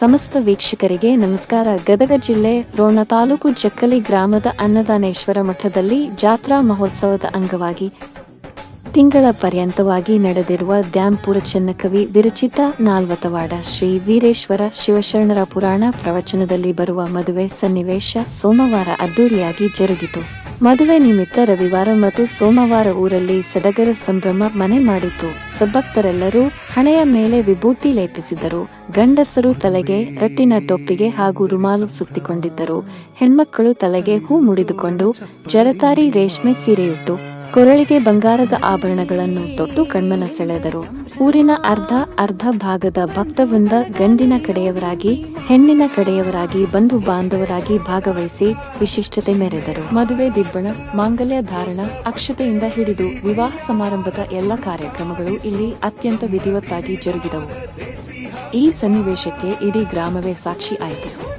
ಸಮಸ್ತ ವೀಕ್ಷಕರಿಗೆ ನಮಸ್ಕಾರ. ಗದಗ ಜಿಲ್ಲೆ ರೋಣ ತಾಲೂಕು ಜಕ್ಕಲಿ ಗ್ರಾಮದ ಅನ್ನದಾನೇಶ್ವರ ಮಠದಲ್ಲಿ ಜಾತ್ರಾ ಮಹೋತ್ಸವದ ಅಂಗವಾಗಿ ತಿಂಗಳ ಪರ್ಯಂತವಾಗಿ ನಡೆದಿರುವ ದ್ಯಾಂಪುರ ಚೆನ್ನಕವಿ ವಿರಚಿತ ನಾಲ್ವತವಾಡ ಶ್ರೀ ವೀರೇಶ್ವರ ಶಿವಶರಣರ ಪುರಾಣ ಪ್ರವಚನದಲ್ಲಿ ಬರುವ ಮದುವೆ ಸನ್ನಿವೇಶ ಸೋಮವಾರ ಅದ್ದೂರಿಯಾಗಿ ಜರುಗಿತು. ಮದುವೆ ನಿಮಿತ್ತ ರವಿವಾರ ಮತ್ತು ಸೋಮವಾರ ಊರಲ್ಲಿ ಸಡಗರ ಸಂಭ್ರಮ ಮನೆ ಮಾಡಿತು. ಸಬ್ಬಕ್ತರೆಲ್ಲರೂ ಹಣೆಯ ಮೇಲೆ ವಿಭೂತಿ ಲೇಪಿಸಿದರು. ಗಂಡಸರು ತಲೆಗೆ ರಟ್ಟಿನ ಟೊಪ್ಪಿಗೆ ಹಾಗೂ ರುಮಾಲು ಸುತ್ತಿಕೊಂಡಿದ್ದರು. ಹೆಣ್ಮಕ್ಕಳು ತಲೆಗೆ ಹೂ ಮುಡಿದುಕೊಂಡು ಜರತಾರಿ ರೇಷ್ಮೆ ಸೀರೆಯುಟ್ಟು ಕೊರಳಿಗೆ ಬಂಗಾರದ ಆಭರಣಗಳನ್ನು ತೊಟ್ಟು ಕಣ್ಮನ ಸೆಳೆದರು. ಊರಿನ ಅರ್ಧ ಅರ್ಧ ಭಾಗದ ಭಕ್ತವೃಂದ ಗಂಡಿನ ಕಡೆಯವರಾಗಿ, ಹೆಣ್ಣಿನ ಕಡೆಯವರಾಗಿ, ಬಂಧು ಬಾಂಧವರಾಗಿ ಭಾಗವಹಿಸಿ ವಿಶಿಷ್ಟತೆ ಮೆರೆದರು. ಮದುವೆ ದಿಬ್ಬಣ, ಮಾಂಗಲ್ಯ ಧಾರಣ, ಅಕ್ಷತೆಯಿಂದ ಹಿಡಿದು ವಿವಾಹ ಸಮಾರಂಭದ ಎಲ್ಲ ಕಾರ್ಯಕ್ರಮಗಳು ಇಲ್ಲಿ ಅತ್ಯಂತ ವಿಧಿವತ್ತಾಗಿ ಜರುಗಿದವು. ಈ ಸನ್ನಿವೇಶಕ್ಕೆ ಇಡೀ ಗ್ರಾಮವೇ ಸಾಕ್ಷಿ ಆಯಿತು.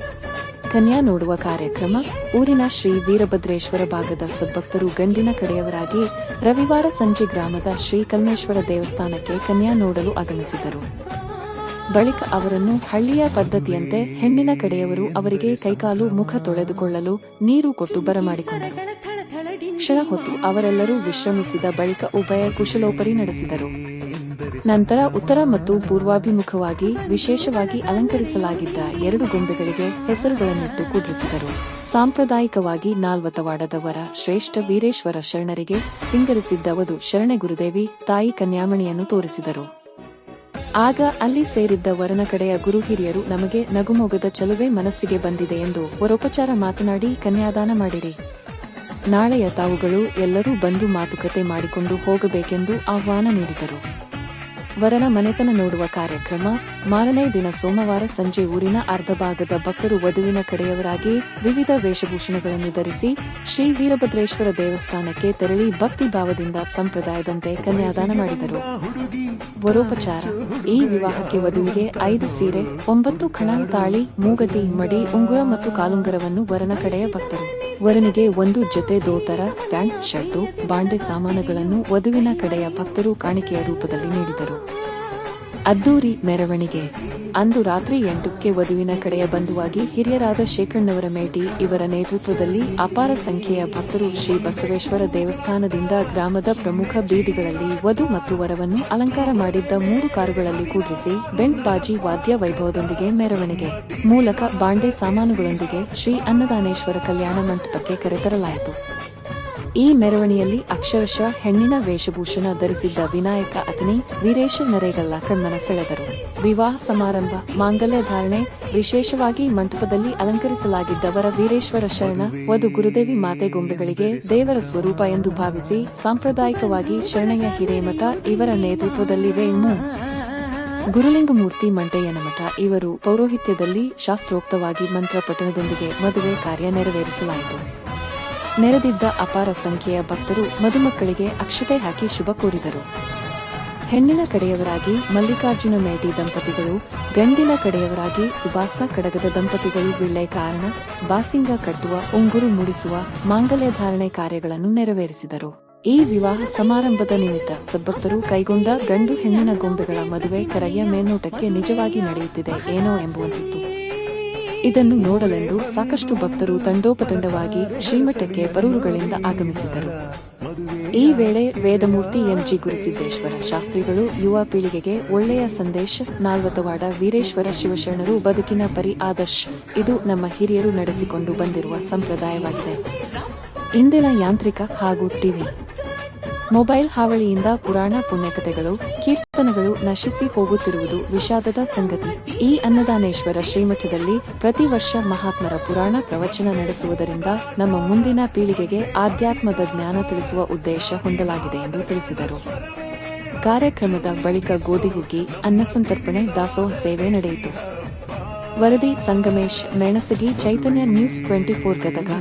ಕನ್ಯಾ ನೋಡುವ ಕಾರ್ಯಕ್ರಮ, ಊರಿನ ಶ್ರೀ ವೀರಭದ್ರೇಶ್ವರ ಭಾಗದ ಸದ್ಭಕ್ತರು ಗಂಡಿನ ಕಡೆಯವರಾಗಿ ರವಿವಾರ ಸಂಜೆ ಗ್ರಾಮದ ಶ್ರೀ ಕಲ್ಮೇಶ್ವರ ದೇವಸ್ಥಾನಕ್ಕೆ ಕನ್ಯಾ ನೋಡಲು ಆಗಮಿಸಿದರು. ಬಳಿಕ ಅವರನ್ನು ಹಳ್ಳಿಯ ಪದ್ಧತಿಯಂತೆ ಹೆಣ್ಣಿನ ಕಡೆಯವರು ಅವರಿಗೆ ಕೈಕಾಲು, ಮುಖ ತೊಳೆದುಕೊಳ್ಳಲು ನೀರು ಕೊಟ್ಟು ಬರಮಾಡಿಕೊಂಡರು. ಕ್ಷಣ ಹೊತ್ತು ಅವರೆಲ್ಲರೂ ವಿಶ್ರಮಿಸಿದ ಬಳಿಕ ಉಭಯ ಕುಶಲೋಪರಿ ನಡೆಸಿದರು. ನಂತರ ಉತ್ತರ ಮತ್ತು ಪೂರ್ವಾಭಿಮುಖವಾಗಿ ವಿಶೇಷವಾಗಿ ಅಲಂಕರಿಸಲಾಗಿದ್ದ ಎರಡು ಗೊಂಬೆಗಳಿಗೆ ಹೆಸರುಗಳನ್ನಿಟ್ಟು ಕುಡ್ರಿಸಿದರು ಸಾಂಪ್ರದಾಯಿಕವಾಗಿ ನಾಲ್ವತವಾಡದವರ ಶ್ರೇಷ್ಠ ವೀರೇಶ್ವರ ಶರಣರಿಗೆ ಸಿಂಗರಿಸಿದ್ದವದು ಶರಣೆ ಗುರುದೇವಿ, ತಾಯಿ ಕನ್ಯಾಮಣಿಯನ್ನು ತೋರಿಸಿದರು. ಆಗ ಅಲ್ಲಿ ಸೇರಿದ್ದ ವರನ ಕಡೆಯ ಗುರು ಹಿರಿಯರು ನಮಗೆ ನಗುಮೊಗದ ಚಲುವೆ ಮನಸ್ಸಿಗೆ ಬಂದಿದೆ ಎಂದು ವರೋಪಚಾರ ಮಾತನಾಡಿ ಕನ್ಯಾದಾನ ಮಾಡಿರಿ. ನಾಳೆಯ ತಾವುಗಳು ಎಲ್ಲರೂ ಬಂದು ಮಾತುಕತೆ ಮಾಡಿಕೊಂಡು ಹೋಗಬೇಕೆಂದು ಆಹ್ವಾನ ನೀಡಿದರು. ವರನ ಮನೆತನ ನೋಡುವ ಕಾರ್ಯಕ್ರಮ. ಮಾರನೇ ದಿನ ಸೋಮವಾರ ಸಂಜೆ ಊರಿನ ಅರ್ಧ ಭಾಗದ ಭಕ್ತರು ವಧುವಿನ ಕಡೆಯವರಾಗಿ ವಿವಿಧ ವೇಷಭೂಷಣಗಳನ್ನು ಧರಿಸಿ ಶ್ರೀ ವೀರಭದ್ರೇಶ್ವರ ದೇವಸ್ಥಾನಕ್ಕೆ ತೆರಳಿ ಭಕ್ತಿ ಭಾವದಿಂದ ಸಂಪ್ರದಾಯದಂತೆ ಕನ್ಯಾದಾನ ಮಾಡಿದರು. ವರೋಪಚಾರ. ಈ ವಿವಾಹಕ್ಕೆ ವಧುವಿಗೆ ಐದು ಸೀರೆ, ಒಂಬತ್ತು ಖಣ ತಾಳಿ ಮೂಗತಿ, ಮಡಿ, ಉಂಗುರ ಮತ್ತು ಕಾಲುಂಗರವನ್ನು ವರನ ಕಡೆಯ ಭಕ್ತರು. ವರನಿಗೆ ಒಂದು ಜೊತೆ ದೋತರ ಪ್ಯಾಂಟ್ ಶರ್ಟು ಬಾಂಡೆ ಸಾಮಾನುಗಳನ್ನು ವಧುವಿನ ಕಡೆಯ ಭಕ್ತರು ಕಾಣಿಕೆಯ ರೂಪದಲ್ಲಿ ನೀಡಿದರು. ಅದ್ದೂರಿ ಮೆರವಣಿಗೆ. ಅಂದು ರಾತ್ರಿ ಎಂಟಕ್ಕೆ ವಧುವಿನ ಕಡೆಯ ಬಂಧುವಾಗಿ ಹಿರಿಯರಾದ ಶೇಖಣ್ಣವರ ಮೇಟಿ ಇವರ ನೇತೃತ್ವದಲ್ಲಿ ಅಪಾರ ಸಂಖ್ಯೆಯ ಭಕ್ತರು ಶ್ರೀ ಬಸವೇಶ್ವರ ದೇವಸ್ಥಾನದಿಂದ ಗ್ರಾಮದ ಪ್ರಮುಖ ಬೀದಿಗಳಲ್ಲಿ ವಧು ಮತ್ತು ವರವನ್ನು ಅಲಂಕಾರ ಮಾಡಿದ್ದ ಮೂರು ಕಾರುಗಳಲ್ಲಿ ಕೂಡಿಸಿ ಬೆಂಟ್ ಬಾಜಿ ವಾದ್ಯ ವೈಭವದೊಂದಿಗೆ ಮೆರವಣಿಗೆ. ಮೂಲಕ ಬಾಂಡೆ ಸಾಮಾನುಗಳೊಂದಿಗೆ ಶ್ರೀ ಅನ್ನದಾನೇಶ್ವರ ಕಲ್ಯಾಣ ಮಂಟಪಕ್ಕೆ ಕರೆತರಲಾಯಿತು. ಈ ಮೆರವಣಿಯಲ್ಲಿ ಅಕ್ಷರಶಃ ಹೆಣ್ಣಿನ ವೇಷಭೂಷಣ ಧರಿಸಿದ್ದ ವಿನಾಯಕ ಅತನಿ, ವೀರೇಶ ನರೇಗಲ್ಲ ಕಣ್ಮನ ಸೆಳೆದರು. ವಿವಾಹ ಸಮಾರಂಭ, ಮಾಂಗಲ್ಯ ಧಾರಣೆ, ವಿಶೇಷವಾಗಿ ಮಂಟಪದಲ್ಲಿ ಅಲಂಕರಿಸಲಾಗಿದ್ದವರ ವೀರೇಶ್ವರ ಶರಣ, ವಧು ಗುರುದೇವಿ ಮಾತೆ ಗೊಂಬೆಗಳಿಗೆ ದೇವರ ಸ್ವರೂಪ ಎಂದು ಭಾವಿಸಿ ಸಾಂಪ್ರದಾಯಿಕವಾಗಿ ಶರಣಯ್ಯ ಹಿರೇಮಠ ಇವರ ನೇತೃತ್ವದಲ್ಲಿ ವೇಮು ಗುರುಲಿಂಗಮೂರ್ತಿ ಮಂಟಯ್ಯನ ಮಠ, ಇವರು ಪೌರೋಹಿತ್ಯದಲ್ಲಿ ಶಾಸ್ತ್ರೋಕ್ತವಾಗಿ ಮಂತ್ರ ಪಠಣದೊಂದಿಗೆ ಮದುವೆ ಕಾರ್ಯ ನೆರವೇರಿಸಲಾಯಿತು. ನೆರೆದಿದ್ದ ಅಪಾರ ಸಂಖ್ಯೆಯ ಭಕ್ತರು ಮದುಮಕ್ಕಳಿಗೆ ಅಕ್ಷತೆ ಹಾಕಿ ಶುಭ ಕೋರಿದರು. ಹೆಣ್ಣಿನ ಕಡೆಯವರಾಗಿ ಮಲ್ಲಿಕಾರ್ಜುನ ಮೇಟಿ ದಂಪತಿಗಳು, ಗಂಡಿನ ಕಡೆಯವರಾಗಿ ಸುಭಾಸ ಕಡಗದ ದಂಪತಿಗಳು ವಿಳ್ಳೆ ಕಾರಣ, ಬಾಸಿಂಗ ಕಟ್ಟುವ, ಉಂಗುರು ಮೂಡಿಸುವ, ಮಾಂಗಲ್ಯ ಧಾರಣೆ ಕಾರ್ಯಗಳನ್ನು ನೆರವೇರಿಸಿದರು. ಈ ವಿವಾಹ ಸಮಾರಂಭದ ನಿಮಿತ್ತ ಸಬ್ಬಕ್ತರು ಕೈಗೊಂಡ ಗಂಡು ಹೆಣ್ಣಿನ ಗೊಂಬೆಗಳ ಮದುವೆ ಕರೆಯ ಮೇಲ್ನೋಟಕ್ಕೆ ನಿಜವಾಗಿ ನಡೆಯುತ್ತಿದೆ ಏನೋ ಎಂಬುವಂತಿತ್ತು. ಇದನ್ನು ನೋಡಲೆಂದು ಸಾಕಷ್ಟು ಭಕ್ತರು ತಂಡೋಪತಂಡವಾಗಿ ಶ್ರೀಮಠಕ್ಕೆ ಬರೂರುಗಳಿಂದ ಆಗಮಿಸಿದ್ದರು ಈ ವೇಳೆ ವೇದಮೂರ್ತಿ ಎಂಜಿ ಗುರುಸಿದ್ದೇಶ್ವರ ಶಾಸ್ತ್ರಿಗಳು ಯುವ ಪೀಳಿಗೆಗೆ ಒಳ್ಳೆಯ ಸಂದೇಶ ನಾಲ್ವತವಾಡ ವೀರೇಶ್ವರ ಶಿವಶರಣರು ಬದುಕಿನ ಪರಿ ಆದರ್ಶ್, ಇದು ನಮ್ಮ ಹಿರಿಯರು ನಡೆಸಿಕೊಂಡು ಬಂದಿರುವ ಸಂಪ್ರದಾಯವಾಗಿದೆ. ಇಂದಿನ ಯಾಂತ್ರಿಕ ಹಾಗೂ ಟಿವಿ. ಮೊಬೈಲ್ ಹಾವಳಿಯಿಂದ ಪುರಾಣ ಪುಣ್ಯಕಥೆಗಳು ಕೀರ್ತನಗಳು ನಶಿಸಿ ಹೋಗುತ್ತಿರುವುದು ವಿಷಾದದ ಸಂಗತಿ. ಈ ಅನ್ನದಾನೇಶ್ವರ ಶ್ರೀಮಠದಲ್ಲಿ ಪ್ರತಿ ವರ್ಷ ಮಹಾತ್ಮರ ಪುರಾಣ ಪ್ರವಚನ ನಡೆಸುವುದರಿಂದ ನಮ್ಮ ಮುಂದಿನ ಪೀಳಿಗೆಗೆ ಆಧ್ಯಾತ್ಮದ ಜ್ಞಾನ ತಿಳಿಸುವ ಉದ್ದೇಶ ಹೊಂದಲಾಗಿದೆ ಎಂದು ತಿಳಿಸಿದರು. ಕಾರ್ಯಕ್ರಮದ ಬಳಿಕ ಗೋಧಿ ಹುಗ್ಗಿ ಅನ್ನಸಂತರ್ಪಣೆ ದಾಸೋಹ ಸೇವೆ ನಡೆಯಿತು. ವರದಿ, Sangamesh, Menasagi, Chaitanya news twenty four Gadag